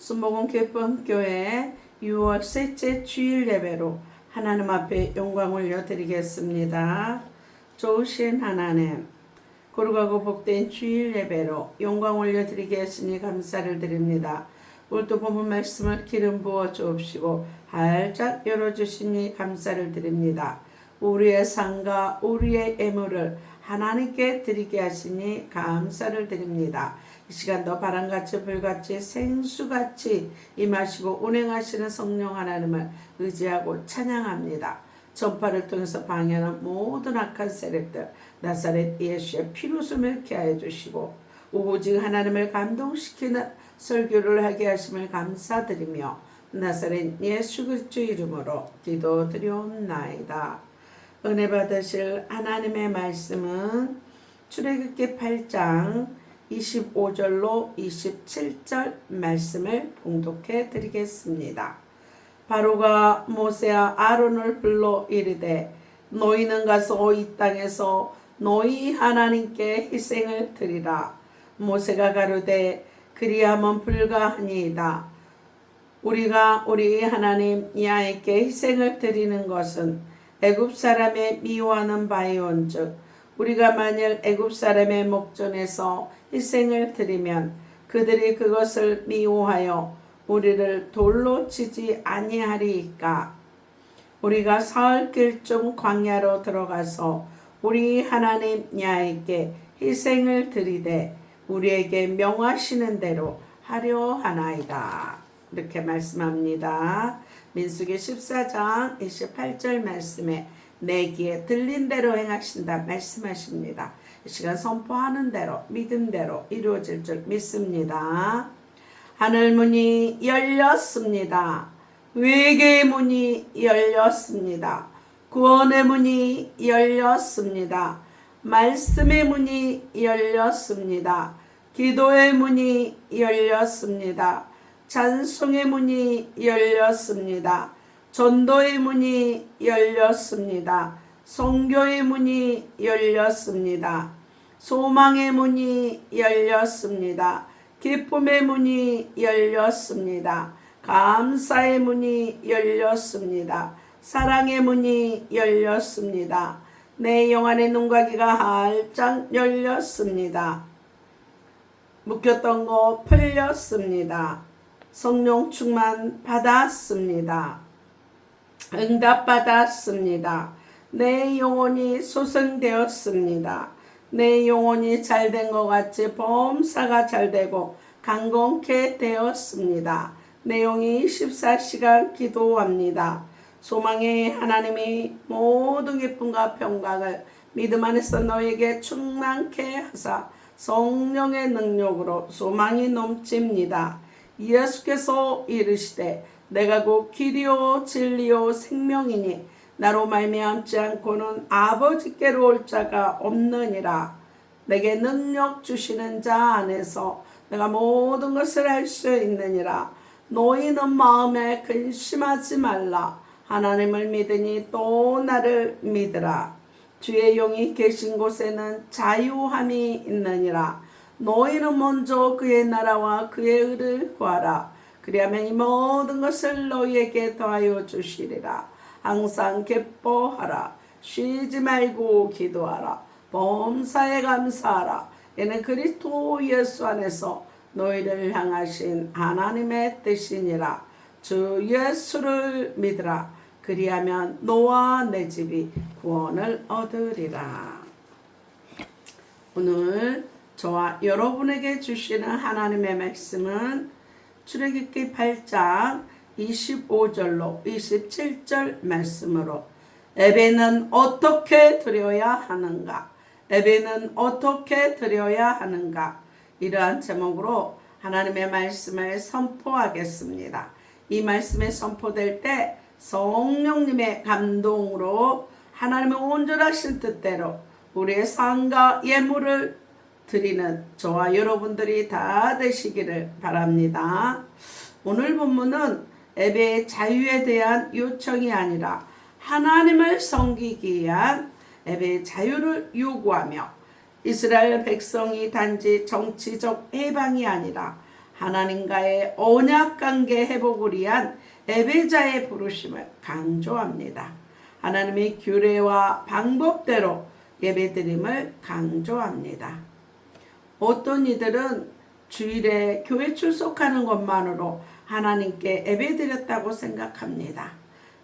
순복음 기쁨 교회 6월 셋째 주일 예배로 하나님 앞에 영광 올려드리겠습니다. 좋으신 하나님, 거룩하고 복된 주일 예배로 영광 올려드리겠으니 감사를 드립니다. 오늘도 본문 말씀을 기름 부어 주옵시고 활짝 열어주시니 감사를 드립니다. 우리의 상과 우리의 애물을 하나님께 드리게 하시니 감사를 드립니다. 이 시간도 바람같이 불같이 생수같이 임하시고 운행하시는 성령 하나님을 의지하고 찬양합니다. 전파를 통해서 방해하는 모든 악한 세력들 나사렛 예수의 피로 숨을케 하여 주시고 오직 하나님을 감동시키는 설교를 하게 하심을 감사드리며 나사렛 예수 그리스도 이름으로 기도드리옵나이다. 은혜 받으실 하나님의 말씀은 출애굽기 8장 25절로 27절 말씀을 봉독해 드리겠습니다. 바로가 모세와 아론을 불러 이르되 너희는 가서 이 땅에서 너희 하나님께 희생을 드리라. 모세가 가로되 그리하면 불가하니이다. 우리가 우리 하나님 야훼께 희생을 드리는 것은 애굽 사람의 미워하는 바이온즉 우리가 만일 애굽 사람의 목전에서 희생을 드리면 그들이 그것을 미워하여 우리를 돌로 치지 아니하리이까 우리가 사흘 길 중 광야로 들어가서 우리 하나님 야에게 희생을 드리되 우리에게 명하시는 대로 하려 하나이다. 이렇게 말씀합니다. 민수기 14장 28절 말씀에 내 귀에 들린 대로 행하신다 말씀하십니다. 이 시간 선포하는 대로 믿음대로 이루어질 줄 믿습니다. 하늘 문이 열렸습니다. 외계의 문이 열렸습니다. 구원의 문이 열렸습니다. 말씀의 문이 열렸습니다. 기도의 문이 열렸습니다. 찬송의 문이 열렸습니다. 전도의 문이 열렸습니다. 성교의 문이 열렸습니다. 소망의 문이 열렸습니다. 기쁨의 문이 열렸습니다. 감사의 문이 열렸습니다. 사랑의 문이 열렸습니다. 내 영안의 눈가기가 활짝 열렸습니다. 묶였던 거 풀렸습니다. 성령 충만 받았습니다. 응답 받았습니다. 내 영혼이 소생되었습니다. 내 영혼이 잘 된 것 같이 범사가 잘 되고 강건케 되었습니다. 내용이 14시간 기도합니다. 소망의 하나님이 모든 기쁨과 평강을 믿음 안에서 너에게 충만케 하사 성령의 능력으로 소망이 넘칩니다. 예수께서 이르시되 내가 곧 길이요 진리요 생명이니 나로 말미암지 않고는 아버지께로 올 자가 없느니라. 내게 능력 주시는 자 안에서 내가 모든 것을 할 수 있느니라. 너희는 마음에 근심하지 말라. 하나님을 믿으니 또 나를 믿으라. 주의 영이 계신 곳에는 자유함이 있느니라. 너희는 먼저 그의 나라와 그의 의를 구하라. 그리하면 이 모든 것을 너희에게 더하여 주시리라. 항상 기뻐하라. 쉬지 말고 기도하라. 범사에 감사하라. 이는 그리스도 예수 안에서 너희를 향하신 하나님의 뜻이니라. 주 예수를 믿으라. 그리하면 너와 내 집이 구원을 얻으리라. 오늘 저와 여러분에게 주시는 하나님의 말씀은 출애굽기 8장 25절로 27절 말씀으로 예배는 어떻게 드려야 하는가? 예배는 어떻게 드려야 하는가? 이러한 제목으로 하나님의 말씀을 선포하겠습니다. 이 말씀이 선포될 때 성령님의 감동으로 하나님의 온전하신 뜻대로 우리의 상과 예물을 드리는 저와 여러분들이 다 되시기를 바랍니다. 오늘 본문은 예배의 자유에 대한 요청이 아니라 하나님을 섬기기 위한 예배의 자유를 요구하며 이스라엘 백성이 단지 정치적 해방이 아니라 하나님과의 언약 관계 회복을 위한 예배자의 부르심을 강조합니다. 하나님의 규례와 방법대로 예배드림을 강조합니다. 어떤 이들은 주일에 교회 출석하는 것만으로 하나님께 예배드렸다고 생각합니다.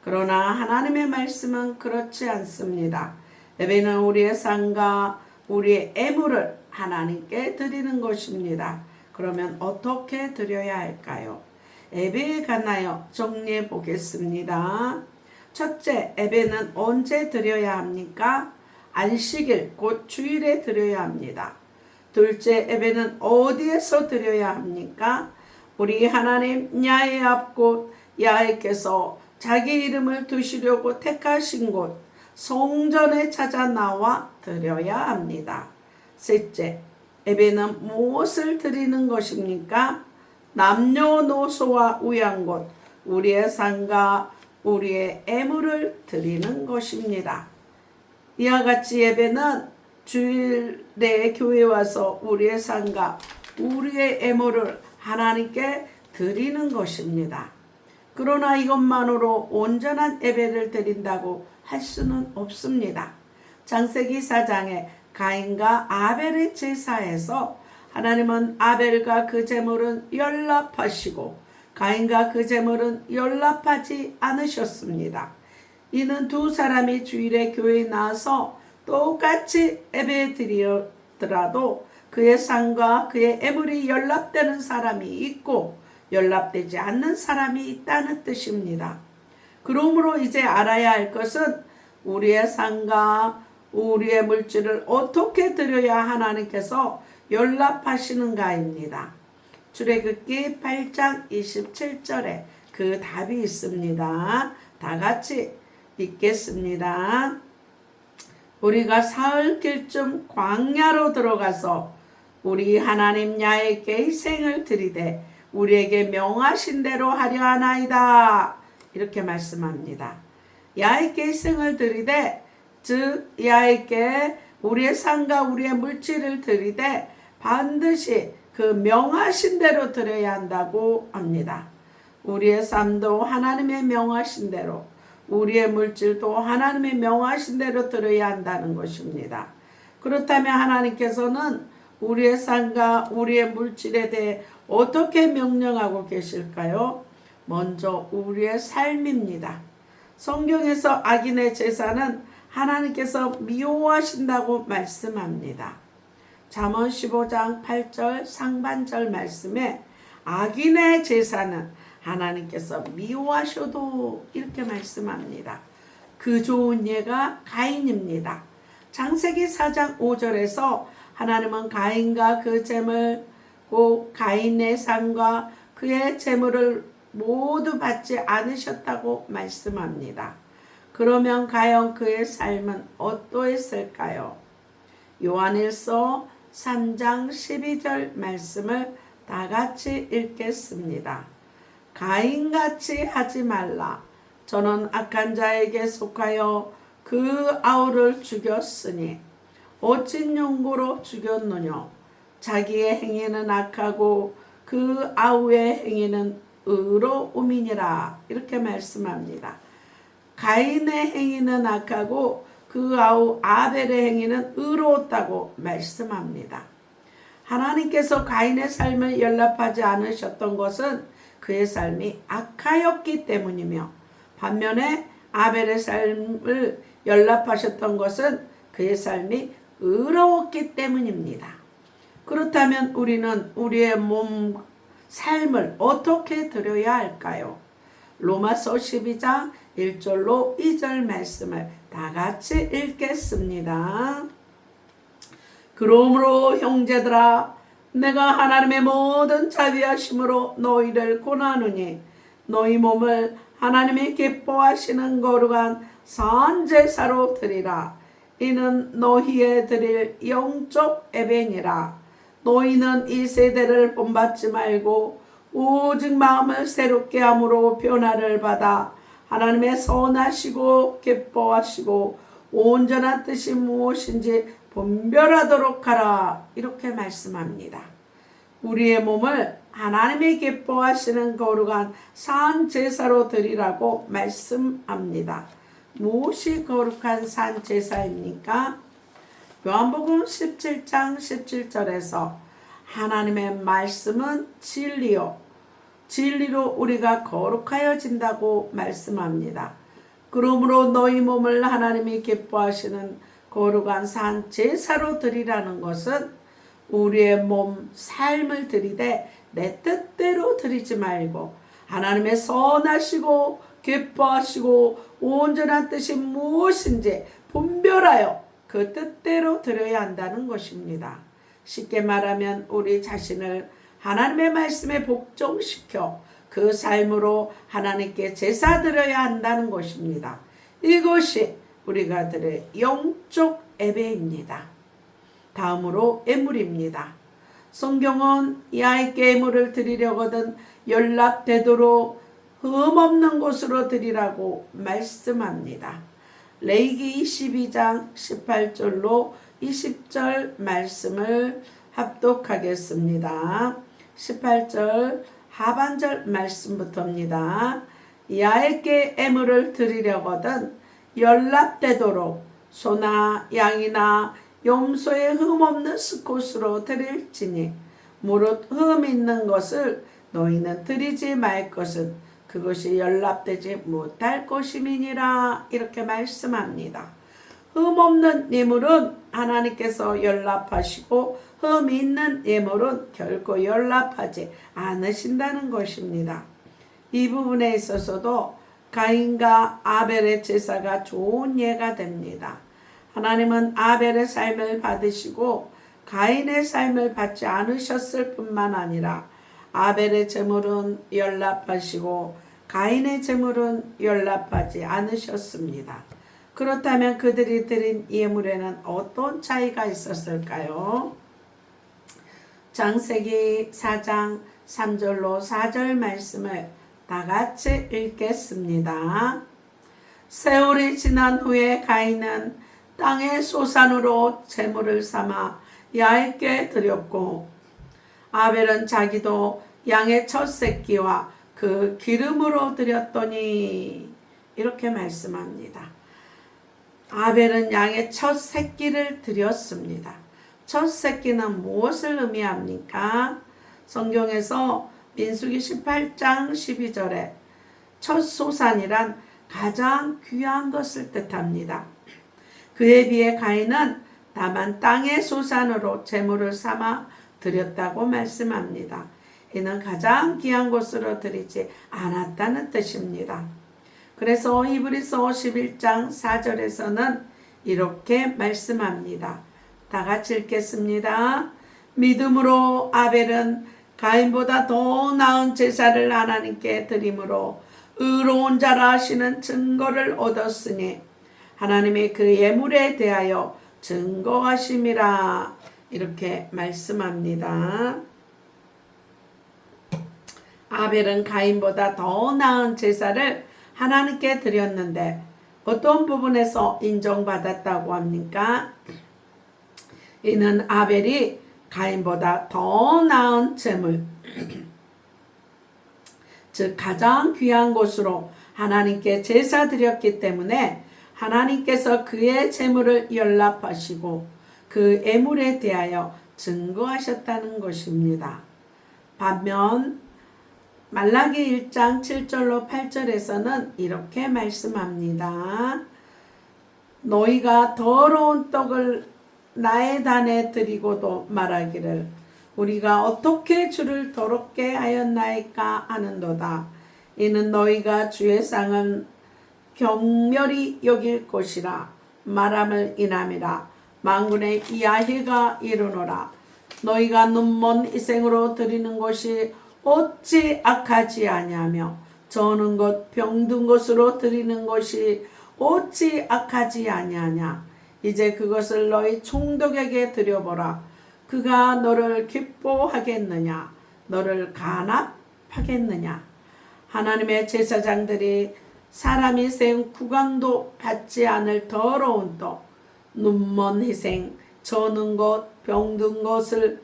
그러나 하나님의 말씀은 그렇지 않습니다. 예배는 우리의 삶과 우리의 애물을 하나님께 드리는 것입니다. 그러면 어떻게 드려야 할까요? 예배에 관하여 정리해 보겠습니다. 첫째, 예배는 언제 드려야 합니까? 안식일, 곧 주일에 드려야 합니다. 둘째, 예배는 어디에서 드려야 합니까? 우리 하나님 야의 앞곳 야훼께서 자기 이름을 두시려고 택하신 곳 성전에 찾아 나와 드려야 합니다. 셋째, 예배는 무엇을 드리는 것입니까? 남녀노소와 우양 곳 우리의 상과 우리의 애물을 드리는 것입니다. 이와 같이 예배는 주일에 교회 와서 우리의 상과 우리의 애물을 하나님께 드리는 것입니다. 그러나 이것만으로 온전한 예배를 드린다고 할 수는 없습니다. 장세기 4장에 가인과 아벨의 제사에서 하나님은 아벨과 그 제물은 연락하시고 가인과 그 제물은 연락하지 않으셨습니다. 이는 두 사람이 주일에 교회에 나와서 똑같이 예배 드리더라도 그의 상과 그의 애물이 연락되는 사람이 있고 연락되지 않는 사람이 있다는 뜻입니다. 그러므로 이제 알아야 할 것은 우리의 상과 우리의 물질을 어떻게 드려야 하나님께서 연락하시는가입니다. 출애굽기 8장 27절에 그 답이 있습니다. 다 같이 읽겠습니다. 우리가 사흘 길쯤 광야로 들어가서 우리 하나님 야에게 희생을 드리되 우리에게 명하신 대로 하려 하나이다. 이렇게 말씀합니다. 야에게 희생을 드리되 즉 야에게 우리의 상과 우리의 물질을 드리되 반드시 그 명하신 대로 드려야 한다고 합니다. 우리의 삶도 하나님의 명하신 대로 우리의 물질도 하나님의 명하신 대로 드려야 한다는 것입니다. 그렇다면 하나님께서는 우리의 삶과 우리의 물질에 대해 어떻게 명령하고 계실까요? 먼저 우리의 삶입니다. 성경에서 악인의 제사는 하나님께서 미워하신다고 말씀합니다. 잠언 15장 8절 상반절 말씀에 악인의 제사는 하나님께서 미워하셔도 이렇게 말씀합니다. 그 좋은 예가 가인입니다. 장세기 4장 5절에서 하나님은 가인과 그 재물 곧 가인의 삶과 그의 재물을 모두 받지 않으셨다고 말씀합니다. 그러면 과연 그의 삶은 어떠했을까요? 요한일서 3장 12절 말씀을 다 같이 읽겠습니다. 가인같이 하지 말라. 저는 악한 자에게 속하여 그 아우를 죽였으니 어찐 용고로 죽였느냐. 자기의 행위는 악하고 그 아우의 행위는 의로움이니라. 이렇게 말씀합니다. 가인의 행위는 악하고 그 아우 아벨의 행위는 의로웠다고 말씀합니다. 하나님께서 가인의 삶을 연락하지 않으셨던 것은 그의 삶이 악하였기 때문이며 반면에 아벨의 삶을 연락하셨던 것은 그의 삶이 의로웠기 때문입니다. 그렇다면 우리는 우리의 몸, 삶을 어떻게 드려야 할까요? 로마서 12장 1절로 2절 말씀을 다 같이 읽겠습니다. 그러므로 형제들아 내가 하나님의 모든 자비하심으로 너희를 권하노니 너희 몸을 하나님이 기뻐하시는 거룩한 산제사로 드리라 이는 너희의 드릴 영적 예배니라 너희는 이 세대를 본받지 말고 오직 마음을 새롭게 함으로 변화를 받아 하나님의 선하시고 기뻐하시고 온전한 뜻이 무엇인지 분별하도록 하라. 이렇게 말씀합니다. 우리의 몸을 하나님의 기뻐하시는 거룩한 산 제사로 드리라고 말씀합니다. 무엇이 거룩한 산 제사입니까? 요한복음 17장 17절에서 하나님의 말씀은 진리요. 진리로 우리가 거룩하여진다고 말씀합니다. 그러므로 너희 몸을 하나님이 기뻐하시는 거룩한 산 제사로 드리라는 것은 우리의 몸 삶을 드리되 내 뜻대로 드리지 말고 하나님의 선하시고 기뻐하시고 온전한 뜻이 무엇인지 분별하여 그 뜻대로 드려야 한다는 것입니다. 쉽게 말하면 우리 자신을 하나님의 말씀에 복종시켜 그 삶으로 하나님께 제사 드려야 한다는 것입니다. 이것이 우리가 드릴 영적 예배입니다. 다음으로 예물입니다. 성경은 야외께 예물을 드리려거든 연락되도록 흠 없는 곳으로 드리라고 말씀합니다. 레이기 22장 18절로 20절 말씀을 합독하겠습니다. 18절 하반절 말씀부터입니다. 야에게 애물을 드리려거든 연락되도록 소나 양이나 염소의 흠 없는 수컷으로 드릴지니 무릇 흠 있는 것을 너희는 드리지 말 것은 그것이 연락되지 못할 것임이니라 이렇게 말씀합니다. 흠 없는 예물은 하나님께서 연락하시고 흠 있는 예물은 결코 연락하지 않으신다는 것입니다. 이 부분에 있어서도 가인과 아벨의 제사가 좋은 예가 됩니다. 하나님은 아벨의 삶을 받으시고 가인의 삶을 받지 않으셨을 뿐만 아니라 아벨의 제물은 연락하시고 가인의 제물은 연락하지 않으셨습니다. 그렇다면 그들이 드린 예물에는 어떤 차이가 있었을까요? 장세기 4장 3절로 4절 말씀을 다 같이 읽겠습니다. 세월이 지난 후에 가인은 땅의 소산으로 재물을 삼아 야에게 드렸고 아벨은 자기도 양의 첫 새끼와 그 기름으로 드렸더니 이렇게 말씀합니다. 아벨은 양의 첫 새끼를 드렸습니다. 첫 새끼는 무엇을 의미합니까? 성경에서 민수기 18장 12절에 첫 소산이란 가장 귀한 것을 뜻합니다. 그에 비해 가인은 다만 땅의 소산으로 재물을 삼아 드렸다고 말씀합니다. 이는 가장 귀한 것으로 드리지 않았다는 뜻입니다. 그래서 히브리서 11장 4절에서는 이렇게 말씀합니다. 다 같이 읽겠습니다. 믿음으로 아벨은 가인보다 더 나은 제사를 하나님께 드림으로 의로운 자라 하시는 증거를 얻었으니 하나님의 그 예물에 대하여 증거하심이라 이렇게 말씀합니다. 아벨은 가인보다 더 나은 제사를 하나님께 드렸는데 어떤 부분에서 인정받았다고 합니까? 이는 아벨이 가인보다 더 나은 재물, 즉 가장 귀한 곳으로 하나님께 제사 드렸기 때문에 하나님께서 그의 재물을 연락하시고 그 애물에 대하여 증거하셨다는 것입니다. 반면 말라기 1장 7절로 8절에서는 이렇게 말씀합니다. 너희가 더러운 떡을 나의 단에 드리고도 말하기를 우리가 어떻게 주를 더럽게 하였나이까 하는도다. 이는 너희가 주의 상은 경멸이 여길 것이라 말함을 인함이라 망군의 이야기가 이르노라 너희가 눈먼 이생으로 드리는 것이 어찌 악하지 아니하며 저는 것 병든 것으로 드리는 것이 어찌 악하지 아니하냐? 이제 그것을 너희 총독에게 드려보라. 그가 너를 기뻐하겠느냐? 너를 간합하겠느냐? 하나님의 제사장들이 사람이 세운 구강도 받지 않을 더러운 떡 눈먼 희생 저는 것 병든 것을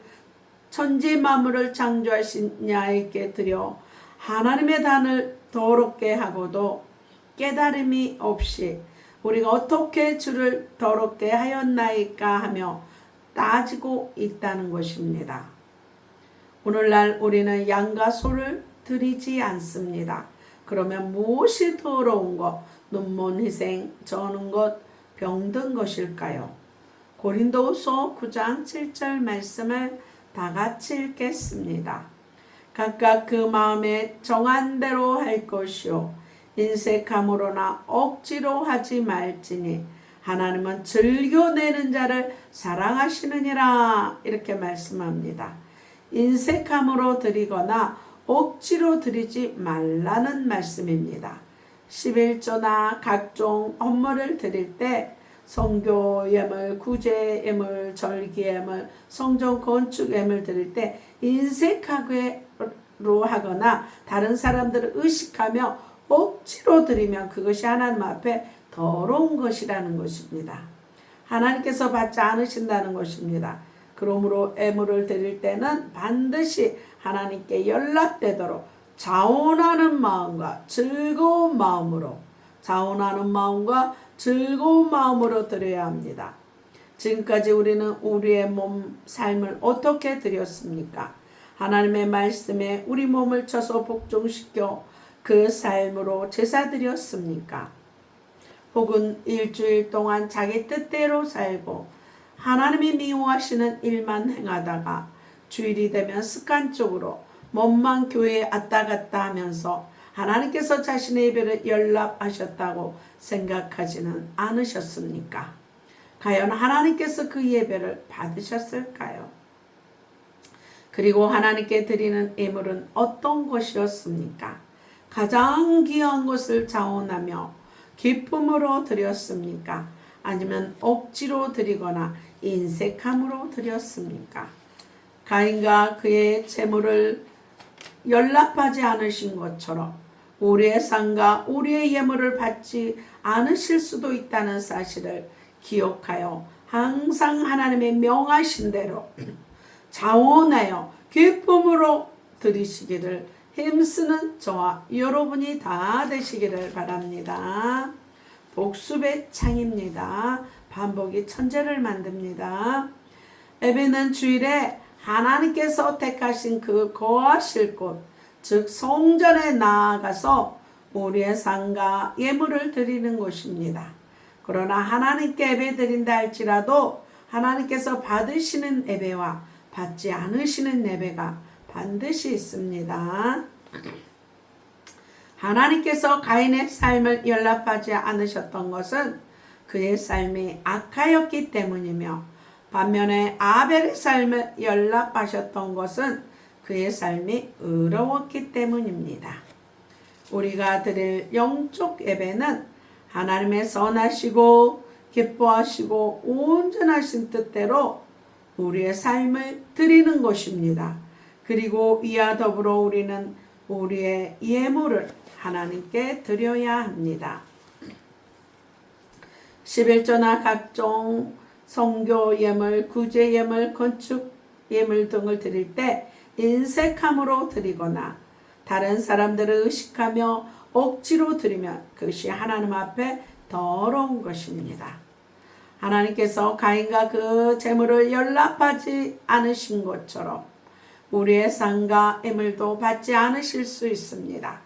천지 만물을 창조하신 야에게 드려 하나님의 단을 더럽게 하고도 깨달음이 없이 우리가 어떻게 주를 더럽게 하였나이까 하며 따지고 있다는 것입니다. 오늘날 우리는 양과 소를 드리지 않습니다. 그러면 무엇이 더러운 것, 눈먼 희생, 저는 것, 병든 것일까요? 고린도후서 9장 7절 말씀을 다 같이 읽겠습니다. 각각 그 마음에 정한 대로 할 것이요 인색함으로나 억지로 하지 말지니 하나님은 즐겨내는 자를 사랑하시느니라 이렇게 말씀합니다. 인색함으로 드리거나 억지로 드리지 말라는 말씀입니다. 11조나 각종 업무를 드릴 때 성교 예물, 구제 예물, 절기 예물, 성전 건축 예물 드릴 때 인색하게로 하거나 다른 사람들을 의식하며 억지로 드리면 그것이 하나님 앞에 더러운 것이라는 것입니다. 하나님께서 받지 않으신다는 것입니다. 그러므로 애물을 드릴 때는 반드시 하나님께 연락되도록 자원하는 마음과 즐거운 마음으로 자원하는 마음과 즐거운 마음으로 드려야 합니다. 지금까지 우리는 우리의 몸 삶을 어떻게 드렸습니까? 하나님의 말씀에 우리 몸을 쳐서 복종시켜 그 삶으로 제사 드렸습니까? 혹은 일주일 동안 자기 뜻대로 살고 하나님이 미워하시는 일만 행하다가 주일이 되면 습관적으로 몸만 교회에 왔다 갔다 하면서 하나님께서 자신의 예배를 연락하셨다고 생각하지는 않으셨습니까? 과연 하나님께서 그 예배를 받으셨을까요? 그리고 하나님께 드리는 예물은 어떤 것이었습니까? 가장 귀한 것을 자원하며 기쁨으로 드렸습니까? 아니면 억지로 드리거나 인색함으로 드렸습니까? 가인과 그의 재물을 연락하지 않으신 것처럼 우리의 상과 우리의 예물을 받지 않으실 수도 있다는 사실을 기억하여 항상 하나님의 명하신 대로 자원하여 기쁨으로 드리시기를 힘쓰는 저와 여러분이 다 되시기를 바랍니다. 복습의 창입니다. 반복이 천재를 만듭니다. 예배는 주일에 하나님께서 택하신 그 거하실 곳, 즉 성전에 나아가서 우리의 상과 예물을 드리는 곳입니다. 그러나 하나님께 예배 드린다 할지라도 하나님께서 받으시는 예배와 받지 않으시는 예배가 반드시 있습니다. 하나님께서 가인의 삶을 연락하지 않으셨던 것은 그의 삶이 악하였기 때문이며 반면에 아벨의 삶을 연락하셨던 것은 그의 삶이 의로웠기 때문입니다. 우리가 드릴 영적 예배는 하나님의 선하시고 기뻐하시고 온전하신 뜻대로 우리의 삶을 드리는 것입니다. 그리고 이와 더불어 우리는 우리의 예물을 하나님께 드려야 합니다. 11조나 각종 성교 예물, 구제 예물, 건축 예물 등을 드릴 때 인색함으로 드리거나 다른 사람들을 의식하며 억지로 드리면 그것이 하나님 앞에 더러운 것입니다. 하나님께서 가인과 그 재물을 연락하지 않으신 것처럼 우리의 상과 예물도 받지 않으실 수 있습니다.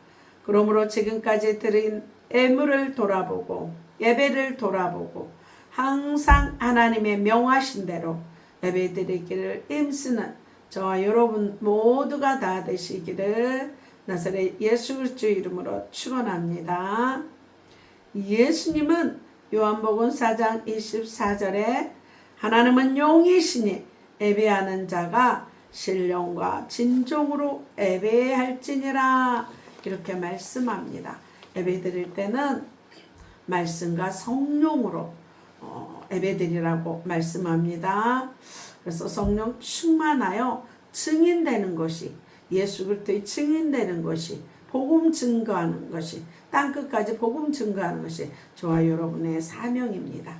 그러므로 지금까지 드린 예물을 돌아보고 예배를 돌아보고 항상 하나님의 명하신 대로 예배 드리기를 힘쓰는 저와 여러분 모두가 다 되시기를 나사렛 예수 그리스도 이름으로 축원합니다. 예수님은 요한복음 4장 24절에 하나님은 용이시니 예배하는 자가 신령과 진정으로 예배할지니라 이렇게 말씀합니다. 예배 드릴 때는 말씀과 성령으로 어, 예배 드리라고 말씀합니다. 그래서 성령 충만하여 증인되는 것이 예수 그리스도의 증인되는 것이 복음 증거하는 것이 땅 끝까지 복음 증거하는 것이 저와 여러분의 사명입니다.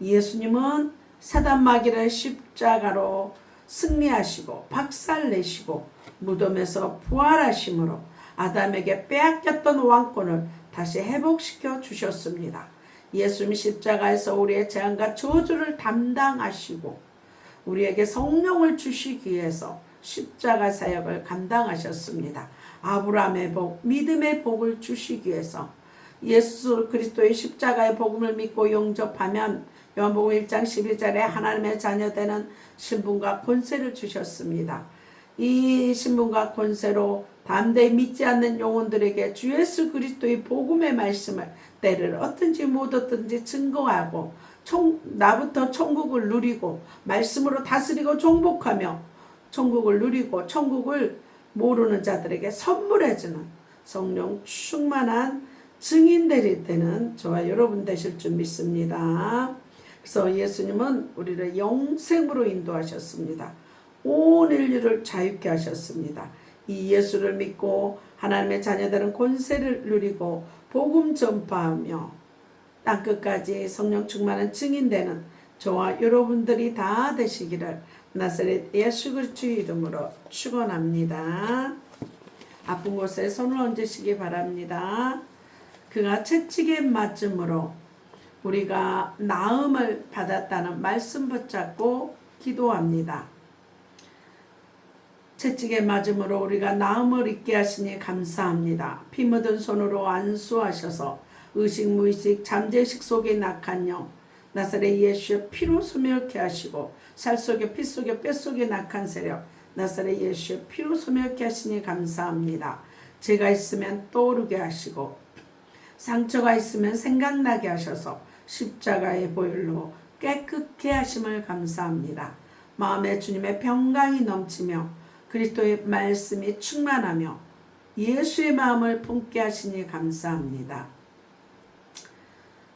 예수님은 사단 마귀를 십자가로 승리하시고 박살내시고 무덤에서 부활하심으로 아담에게 빼앗겼던 왕권을 다시 회복시켜 주셨습니다. 예수님 십자가에서 우리의 재앙과 저주를 담당하시고 우리에게 성령을 주시기 위해서 십자가 사역을 감당하셨습니다. 아브라함의 복, 믿음의 복을 주시기 위해서 예수 그리스도의 십자가의 복음을 믿고 용접하면 요한복음 1장 12절에 하나님의 자녀되는 신분과 권세를 주셨습니다. 이 신분과 권세로 담대히 믿지 않는 영혼들에게 주 예수 그리스도의 복음의 말씀을 때를 얻든지 못 얻든지 증거하고 총, 나부터 천국을 누리고 말씀으로 다스리고 종복하며 천국을 누리고 천국을 모르는 자들에게 선물해주는 성령 충만한 증인들이 되는 저와 여러분 되실 줄 믿습니다. 그래서 예수님은 우리를 영생으로 인도하셨습니다. 온 인류를 자유케 하셨습니다. 이 예수를 믿고 하나님의 자녀들은 권세를 누리고 복음 전파하며 땅끝까지 성령 충만한 증인되는 저와 여러분들이 다 되시기를 나사렛 예수 그리스도 이름으로 축원합니다. 아픈 곳에 손을 얹으시기 바랍니다. 그가 채찍에 맞음으로 우리가 나음을 받았다는 말씀 붙잡고 기도합니다. 채찍에 맞음으로 우리가 나음을 잊게 하시니 감사합니다. 피 묻은 손으로 안수하셔서 의식 무의식 잠재식 속에 낙한 영 나사렛 예수의 피로 소멸케 하시고 살 속에 피 속에 뼈 속에 낙한 세력 나사렛 예수의 피로 소멸케 하시니 감사합니다. 죄가 있으면 떠오르게 하시고 상처가 있으면 생각나게 하셔서 십자가의 보혈로 깨끗게 하심을 감사합니다. 마음에 주님의 평강이 넘치며 그리스도의 말씀이 충만하며 예수의 마음을 품게 하시니 감사합니다.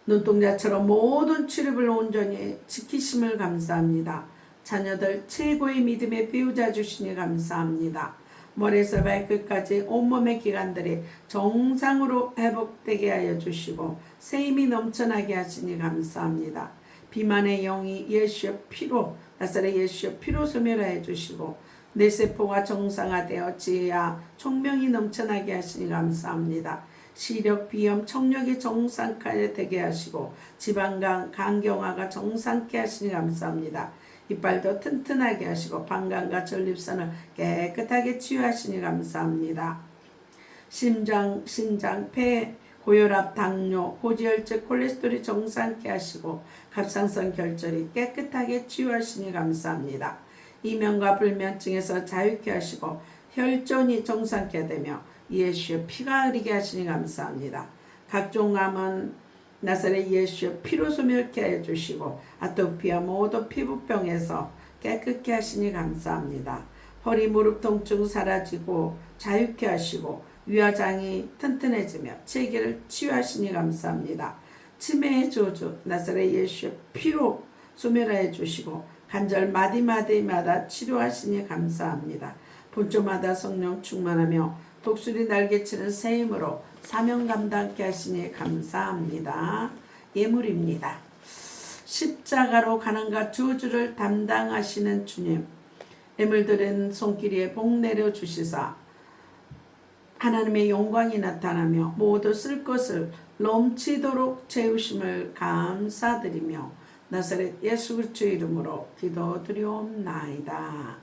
눈동자처럼 모든 출입을 온전히 지키심을 감사합니다. 자녀들 최고의 믿음의 배우자 주시니 감사합니다. 머리에서 발끝까지 온몸의 기관들이 정상으로 회복되게 하여 주시고 세임이 넘쳐나게 하시니 감사합니다. 비만의 영이 예수의 피로 나사렛 예수의 피로 소멸하여 주시고 내 세포가 정상화되어 지혜와 총명이 넘쳐나게 하시니 감사합니다. 시력, 비염, 청력이 정상화되게 되게 하시고 지방간, 간경화가 정상케 하시니 감사합니다. 이빨도 튼튼하게 하시고 방광과 전립선을 깨끗하게 치유하시니 감사합니다. 심장, 신장, 폐, 고혈압, 당뇨, 고지혈증, 콜레스테롤이 정상케 하시고 갑상선 결절이 깨끗하게 치유하시니 감사합니다. 이면과 불면증에서 자유케 하시고 혈전이 정상케 되며 예수의 피가 흐르게 하시니 감사합니다. 각종 암은 나사렛 예수의 피로 소멸케 해 주시고 아토피아 모든 피부병에서 깨끗게 하시니 감사합니다. 허리 무릎 통증 사라지고 자유케 하시고 위화장이 튼튼해지며 체기를 치유하시니 감사합니다. 치매의 저주 나사렛 예수의 피로 소멸해 주시고 간절 마디마디마다 치료하시니 감사합니다. 본초마다 성령 충만하며 독수리 날개치는 새 힘으로 사명 감당케 하시니 감사합니다. 예물입니다. 십자가로 가난과 저주를 담당하시는 주님, 예물들은 손길에 복 내려 주시사 하나님의 영광이 나타나며 모두 쓸 것을 넘치도록 채우심을 감사드리며 나사렛 예수 그리스도 이름으로 기도드리옵나이다.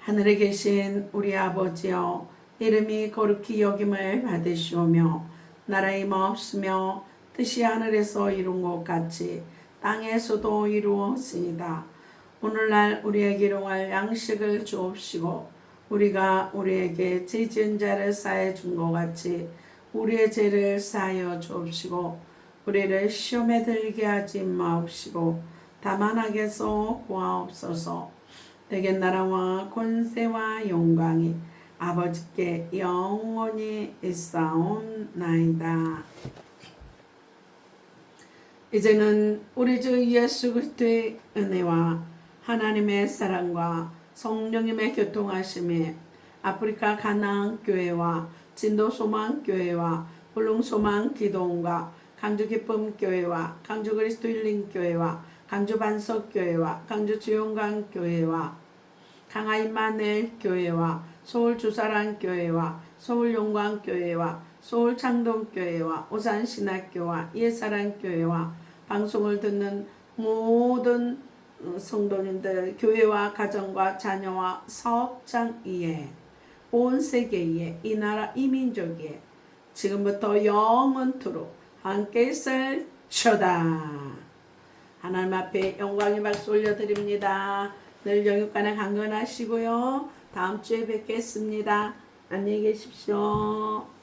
하늘에 계신 우리 아버지여 이름이 거룩히 여김을 받으시오며 나라의 마옵시며 뜻이 하늘에서 이룬 것 같이 땅에서도 이루었습니다. 오늘날 우리에게 일용할 양식을 주옵시고 우리가 우리에게 죄 지은 자를 사해 준 것 같이 우리의 죄를 사하여 주옵시고 우리를 시험에 들게 하지 마옵시고 다만 악에서 구하옵소서 내게 나라와 권세와 영광이 아버지께 영원히 있사옵나이다. 이제는 우리 주 예수 그리스도의 은혜와 하나님의 사랑과 성령님의 교통하심에 아프리카 가나안 교회와 진도 소망 교회와 홀롱 소망 기도원과 강주 기쁨 교회와 강주 그리스도 힐링 교회와 강주 반석 교회와 강주 주용강 교회와 강하이 마늘 교회와 서울 주사랑 교회와 서울 용광교회와 서울 창동교회와 오산 신학교와 예사랑 교회와 방송을 듣는 모든 어, 성도님들 교회와 가정과 자녀와 사업장 위에 온 세계에 이 나라 이민족에 지금부터 영원토록 함께 있을 초다. 하나님 앞에 영광의 박수 올려드립니다. 늘 영육간에 강건하시고요. 다음 주에 뵙겠습니다. 안녕히 계십시오.